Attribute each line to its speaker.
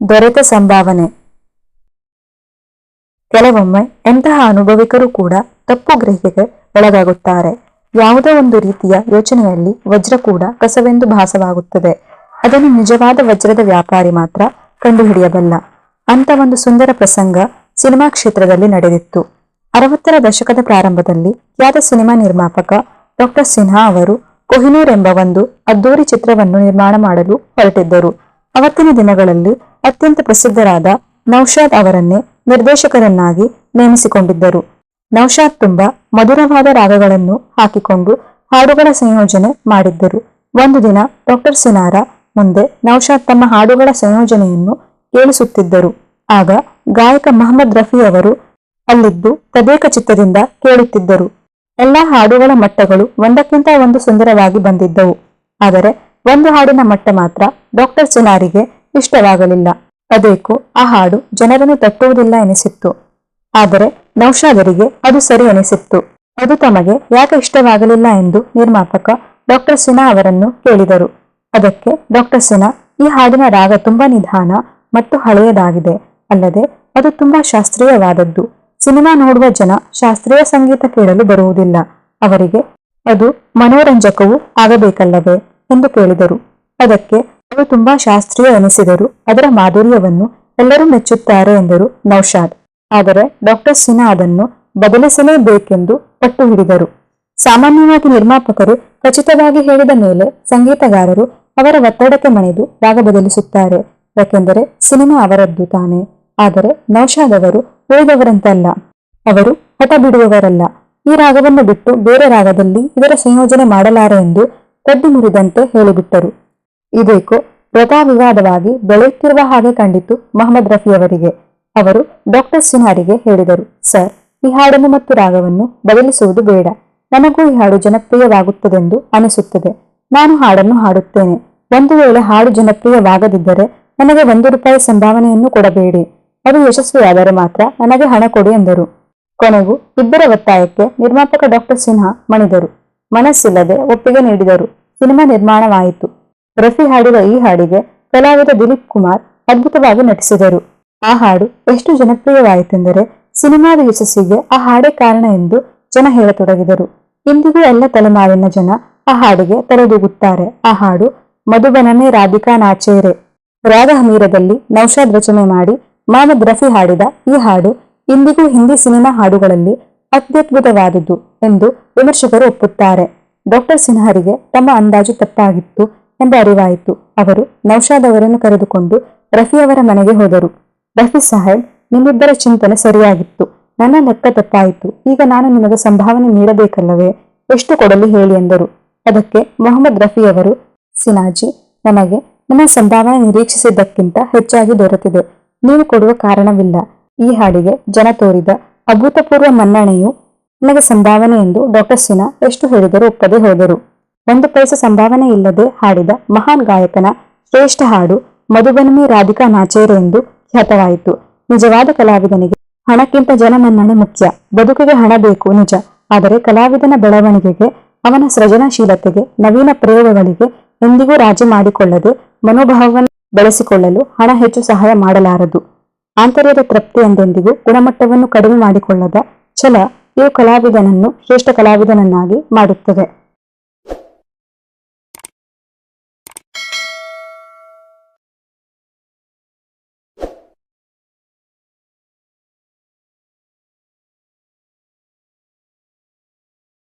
Speaker 1: ದೊರೆತ ಸಂಭಾವನೆ. ಕೆಲವೊಮ್ಮೆ ಎಂತಹ ಅನುಭವಿಕರು ಕೂಡ ತಪ್ಪು ಗ್ರಹಿಕೆಗೆ ಒಳಗಾಗುತ್ತಾರೆ. ಯಾವುದೋ ಒಂದು ರೀತಿಯ ಯೋಚನೆಯಲ್ಲಿ ವಜ್ರ ಕೂಡ ಕಸವೆಂದು ಭಾಸವಾಗುತ್ತದೆ. ಅದನ್ನು ನಿಜವಾದ ವಜ್ರದ ವ್ಯಾಪಾರಿ ಮಾತ್ರ ಕಂಡುಹಿಡಿಯಬಲ್ಲ. ಅಂತ ಒಂದು ಸುಂದರ ಪ್ರಸಂಗ ಸಿನಿಮಾ ಕ್ಷೇತ್ರದಲ್ಲಿ ನಡೆದಿತ್ತು. ಅರವತ್ತರ ದಶಕದ ಪ್ರಾರಂಭದಲ್ಲಿ ಖ್ಯಾತ ಸಿನಿಮಾ ನಿರ್ಮಾಪಕ ಡಾಕ್ಟರ್ ಸಿನ್ಹಾ ಅವರು ಕೊಹಿನೂರ್ ಎಂಬ ಒಂದು ಅದ್ದೂರಿ ಚಿತ್ರವನ್ನು ನಿರ್ಮಾಣ ಮಾಡಲು ಹೊರಟಿದ್ದರು. ಅವತ್ತಿನ ದಿನಗಳಲ್ಲಿ ಅತ್ಯಂತ ಪ್ರಸಿದ್ಧರಾದ ನೌಶಾದ್ ಅವರನ್ನೇ ನಿರ್ದೇಶಕರನ್ನಾಗಿ ನೇಮಿಸಿಕೊಂಡಿದ್ದರು. ನೌಶಾದ್ ತುಂಬಾ ಮಧುರವಾದ ರಾಗಗಳನ್ನು ಹಾಕಿಕೊಂಡು ಹಾಡುಗಳ ಸಂಯೋಜನೆ ಮಾಡಿದ್ದರು. ಒಂದು ದಿನ ಡಾಕ್ಟರ್ ಸಿನಾರ ಮುಂದೆ ನೌಶಾದ್ ತಮ್ಮ ಹಾಡುಗಳ ಸಂಯೋಜನೆಯನ್ನು ಕೇಳಿಸುತ್ತಿದ್ದರು. ಆಗ ಗಾಯಕ ಮಹಮ್ಮದ್ ರಫಿ ಅವರು ಅಲ್ಲಿದ್ದು ತದೇಕ ಚಿತ್ತದಿಂದ ಕೇಳುತ್ತಿದ್ದರು. ಎಲ್ಲಾ ಹಾಡುಗಳ ಮಟ್ಟಗಳು ಒಂದಕ್ಕಿಂತ ಒಂದು ಸುಂದರವಾಗಿ ಬಂದಿದ್ದವು. ಆದರೆ ಒಂದು ಹಾಡಿನ ಮಟ್ಟ ಮಾತ್ರ ಡಾಕ್ಟರ್ ಸಿನಾರಿಗೆ ಇಷ್ಟವಾಗಲಿಲ್ಲ. ಅದೇಕೋ, ಆ ಹಾಡು ಜನರನ್ನು ತಟ್ಟುವುದಿಲ್ಲ ಎನಿಸಿತ್ತು. ಆದರೆ ನೌಶಾದರಿಗೆ ಅದು ಸರಿ ಎನಿಸಿತ್ತು. ಅದು ತಮಗೆ ಯಾಕೆ ಇಷ್ಟವಾಗಲಿಲ್ಲ ಎಂದು ನಿರ್ಮಾಪಕ ಡಾಕ್ಟರ್ ಸಿನ್ಹಾ ಅವರನ್ನು ಕೇಳಿದರು. ಅದಕ್ಕೆ ಡಾಕ್ಟರ್ ಸಿನ್ಹಾ, ಈ ಹಾಡಿನ ರಾಗ ತುಂಬಾ ನಿಧಾನ ಮತ್ತು ಹಳೆಯದಾಗಿದೆ. ಅಲ್ಲದೆ ಅದು ತುಂಬಾ ಶಾಸ್ತ್ರೀಯವಾದದ್ದು. ಸಿನಿಮಾ ನೋಡುವ ಜನ ಶಾಸ್ತ್ರೀಯ ಸಂಗೀತ ಕೇಳಲು ಬರುವುದಿಲ್ಲ. ಅವರಿಗೆ ಅದು ಮನೋರಂಜಕವೂ ಆಗಬೇಕಲ್ಲವೇ ಎಂದು ಕೇಳಿದರು. ಅದಕ್ಕೆ ಅದು ತುಂಬಾ ಶಾಸ್ತ್ರೀಯ ಎನಿಸಿದರು. ಅದರ ಮಾಧುರ್ಯವನ್ನು ಎಲ್ಲರೂ ಮೆಚ್ಚುತ್ತಾರೆ ಎಂದರು ನೌಶಾದ್. ಆದರೆ ಡಾಕ್ಟರ್ ಸಿನ್ಹಾ ಅದನ್ನು ಬದಲಿಸಲೇಬೇಕೆಂದು ಪಟ್ಟು ಹಿಡಿದರು. ಸಾಮಾನ್ಯವಾಗಿ ನಿರ್ಮಾಪಕರು ಖಚಿತವಾಗಿ ಹೇಳಿದ ಮೇಲೆ ಸಂಗೀತಗಾರರು ಅವರ ಒತ್ತಡಕ್ಕೆ ಮಣಿದು ರಾಗ ಬದಲಿಸುತ್ತಾರೆ. ಯಾಕೆಂದರೆ ಸಿನಿಮಾ ಅವರದ್ದು ತಾನೆ. ಆದರೆ ನೌಶಾದ್ ಅವರು ಉಳಿದವರಂತಲ್ಲ. ಅವರು ಹಠ ಬಿಡುವವರಲ್ಲ ಈ ರಾಗವನ್ನು ಬಿಟ್ಟು ಬೇರೆ ರಾಗದಲ್ಲಿ ಇದರ ಸಂಯೋಜನೆ ಮಾಡಲಾರೆ ಎಂದು ಕದ್ದು ಮುರಿದಂತೆ ಹೇಳಿಬಿಟ್ಟರು. ಇದೇಕೋ ವಿವಾದವಾಗಿ ಬೆಳೆಯುತ್ತಿರುವ ಹಾಗೆ ಕಂಡಿತು ಮಹಮ್ಮದ್ ರಫಿಯವರಿಗೆ ಅವರು ಡಾಕ್ಟರ್ ಸಿನ್ಹಾರಿಗೆ ಹೇಳಿದರು, ಸರ್, ಈ ಹಾಡನ್ನು ಮತ್ತು ರಾಗವನ್ನು ಬದಲಿಸುವುದು ಬೇಡ. ನನಗೂ ಈ ಹಾಡು ಜನಪ್ರಿಯವಾಗುತ್ತದೆಂದು ಅನಿಸುತ್ತದೆ. ನಾನು ಹಾಡನ್ನು ಹಾಡುತ್ತೇನೆ. ಒಂದು ವೇಳೆ ಹಾಡು ಜನಪ್ರಿಯವಾಗದಿದ್ದರೆ ನನಗೆ ಒಂದು ರೂಪಾಯಿ ಸಂಭಾವನೆಯನ್ನು ಕೊಡಬೇಡಿ. ಅದು ಯಶಸ್ವಿಯಾದರೆ ಮಾತ್ರ ನನಗೆ ಹಣ ಕೊಡಿ ಎಂದರು. ಕೊನೆಗೂ ಇಬ್ಬರ ಒತ್ತಾಯಕ್ಕೆ ನಿರ್ಮಾಪಕ ಡಾಕ್ಟರ್ ಸಿನ್ಹಾ ಮಣಿದರು. ಮನಸ್ಸಿಲ್ಲದೆ ಒಪ್ಪಿಗೆ ನೀಡಿದರು. ಸಿನಿಮಾ ನಿರ್ಮಾಣವಾಯಿತು. ರಫಿ ಹಾಡಿದ ಈ ಹಾಡಿಗೆ ಕಲಾವಿದ ದಿಲೀಪ್ ಕುಮಾರ್ ಅದ್ಭುತವಾಗಿ ನಟಿಸಿದರು. ಆ ಹಾಡು ಎಷ್ಟು ಜನಪ್ರಿಯವಾಯಿತೆಂದರೆ ಸಿನಿಮಾದ ಯಶಸ್ಸಿಗೆ ಆ ಹಾಡೇ ಕಾರಣ ಎಂದು ಜನ ಹೇಳತೊಡಗಿದರು. ಇಂದಿಗೂ ಎಲ್ಲ ತಲೆಮಾರಿನ ಜನ ಆ ಹಾಡಿಗೆ ತಲೆದೂಗುತ್ತಾರೆ. ಆ ಹಾಡು ಮಧುಬನನೆ ರಾಧಿಕಾ ನಾಚೇರೆ ರಾಗ ಹಮೀರದಲ್ಲಿ ನೌಶಾದ್ ರಚನೆ ಮಾಡಿ ಮಹಮ್ಮದ್ ರಫಿ ಹಾಡಿದ ಈ ಹಾಡು ಇಂದಿಗೂ ಹಿಂದಿ ಸಿನಿಮಾ ಹಾಡುಗಳಲ್ಲಿ ಅತ್ಯದ್ಭುತವಾದುದು ಎಂದು ವಿಮರ್ಶಕರು ಒಪ್ಪುತ್ತಾರೆ. ಡಾಕ್ಟರ್ ಸಿನ್ಹರಿಗೆ ತಮ್ಮ ಅಂದಾಜು ತಪ್ಪಾಗಿತ್ತು. ಎಂಬ ಅರಿವಾಯಿತು. ಅವರು ನೌಶಾದ್ ಅವರನ್ನು ಕರೆದುಕೊಂಡು ರಫಿ ಅವರ ಮನೆಗೆ ಹೋದರು. ರಫಿ ಸಾಹೇಬ್, ನಿಮ್ಮಿಬ್ಬರ ಚಿಂತನೆ ಸರಿಯಾಗಿತ್ತು. ನನ್ನ ಲೆಕ್ಕ ತಪ್ಪಾಯಿತು. ಈಗ ನಾನು ನಿಮಗೆ ಸಂಭಾವನೆ ನೀಡಬೇಕಲ್ಲವೇ? ಎಷ್ಟು ಕೊಡಲು ಹೇಳಿ ಎಂದರು. ಅದಕ್ಕೆ ಮೊಹಮ್ಮದ್ ರಫಿ ಅವರು, ಸಿನಾಜಿ ನನಗೆ ನನ್ನ ಸಂಭಾವನೆ ನಿರೀಕ್ಷಿಸಿದ್ದಕ್ಕಿಂತ ಹೆಚ್ಚಾಗಿ ದೊರೆತಿದೆ. ನೀವು ಕೊಡುವ ಕಾರಣವಿಲ್ಲ. ಈ ಹಾಡಿಗೆ ಜನ ತೋರಿದ ಅಭೂತಪೂರ್ವ ಮನ್ನಣೆಯು ನನಗೆ ಸಂಭಾವನೆ ಎಂದು ಡಾಕ್ಟರ್ ಸಿನ್ಹಾ ಎಷ್ಟು ಹೇಳಿದರೂ ಒಪ್ಪದೆ ಹೋದರು. ಒಂದು ಪೈಸೆ ಸಂಭಾವನೆ ಇಲ್ಲದೆ ಹಾಡಿದ ಮಹಾನ್ ಗಾಯಕನ ಶ್ರೇಷ್ಠ ಹಾಡು ಮಧುಬನಮಿ ರಾಧಿಕಾ ನಾಚೇರೆ ಎಂದು ಖ್ಯಾತವಾಯಿತು. ನಿಜವಾದ ಕಲಾವಿದನಿಗೆ ಹಣಕ್ಕಿಂತ ಜನಮನ್ನಣೆ ಮುಖ್ಯ. ಬದುಕಿಗೆ ಹಣ ಬೇಕು, ನಿಜ. ಆದರೆ ಕಲಾವಿದನ ಬೆಳವಣಿಗೆಗೆ, ಅವನ ಸೃಜನಶೀಲತೆಗೆ, ನವೀನ ಪ್ರಯೋಗಗಳಿಗೆ ಎಂದಿಗೂ ರಾಜಿ ಮಾಡಿಕೊಳ್ಳದೆ ಮನೋಭಾವವನ್ನು ಬೆಳೆಸಿಕೊಳ್ಳಲು ಹಣ ಹೆಚ್ಚು ಸಹಾಯ ಮಾಡಲಾರದು. ಆಂತರ್ಯದ ತೃಪ್ತಿ ಎಂದೆಂದಿಗೂ ಗುಣಮಟ್ಟವನ್ನು ಕಡಿಮೆ ಮಾಡಿಕೊಳ್ಳದ ಛಲ ಇವು ಕಲಾವಿದನನ್ನು ಶ್ರೇಷ್ಠ ಕಲಾವಿದನನ್ನಾಗಿ ಮಾಡುತ್ತದೆ.